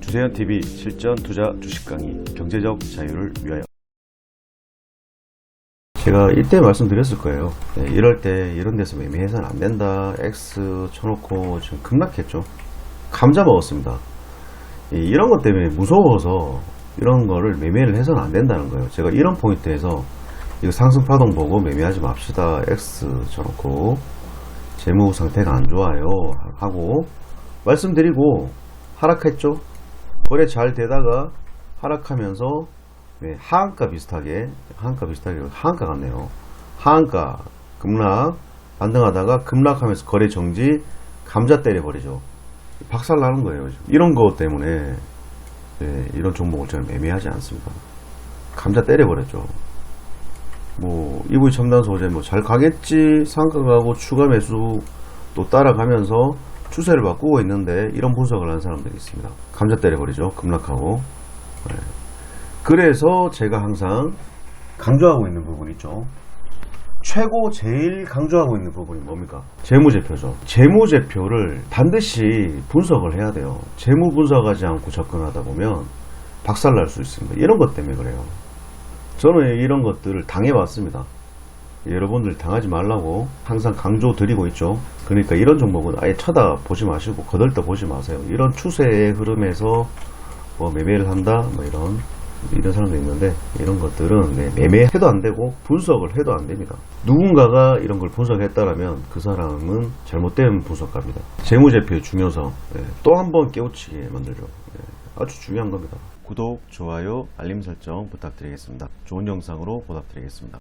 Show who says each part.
Speaker 1: 주세현 TV 실전 투자 주식 강의 경제적 자유를 위하여 제가 이때 말씀드렸을 거예요. 네, 이럴 때 이런 데서 매매해서는 안 된다. X 쳐놓고 지금 급락했죠. 감자 먹었습니다. 이- 이런 것 때문에 무서워서 이런 거를 매매를 해서는 안 된다는 거예요. 제가 이런 포인트에서 이거 상승 파동 보고 매매하지 맙시다. X 쳐놓고 재무 상태가 안 좋아요. 하고 말씀드리고 하락했죠. 거래 잘 되다가 하락하면서 네, 하한가 비슷하게 하한가 비슷하게 하한가 같네요. 하한가 급락 반등하다가 급락하면서 거래 정지 감자 때려버리죠. 박살 나는 거예요. 이런 거 때문에 네, 이런 종목을 저는 매매하지 않습니다. 감자 때려버렸죠. 뭐 EV 첨단 소재 뭐 잘 가겠지 상가 가고 추가 매수 또 따라가면서 추세를 바꾸고 있는데 이런 분석을 하는 사람들이 있습니다. 감자 때려버리죠. 급락하고. 네. 그래서 제가 항상 강조하고 있는 부분 있죠. 최고 제일 강조하고 있는 부분이 뭡니까? 재무제표죠. 재무제표를 반드시 분석을 해야 돼요. 재무 분석하지 않고 접근하다 보면 박살날 수 있습니다. 이런 것 때문에 그래요. 저는 이런 것들을 당해왔습니다. 여러분들 당하지 말라고 항상 강조 드리고 있죠. 그러니까 이런 종목은 아예 쳐다보지 마시고 거들떠 보지 마세요. 이런 추세의 흐름에서 뭐 매매를 한다, 뭐 이런 이런 사람도 있는데 이런 것들은 네, 매매해도 안 되고 분석을 해도 안 됩니다. 누군가가 이런 걸 분석했다라면 그 사람은 잘못된 분석가입니다. 재무제표의 중요성 네, 또한 번 깨우치게 만들죠. 네, 아주 중요한 겁니다. 구독, 좋아요, 알림 설정 부탁드리겠습니다. 좋은 영상으로 보답드리겠습니다.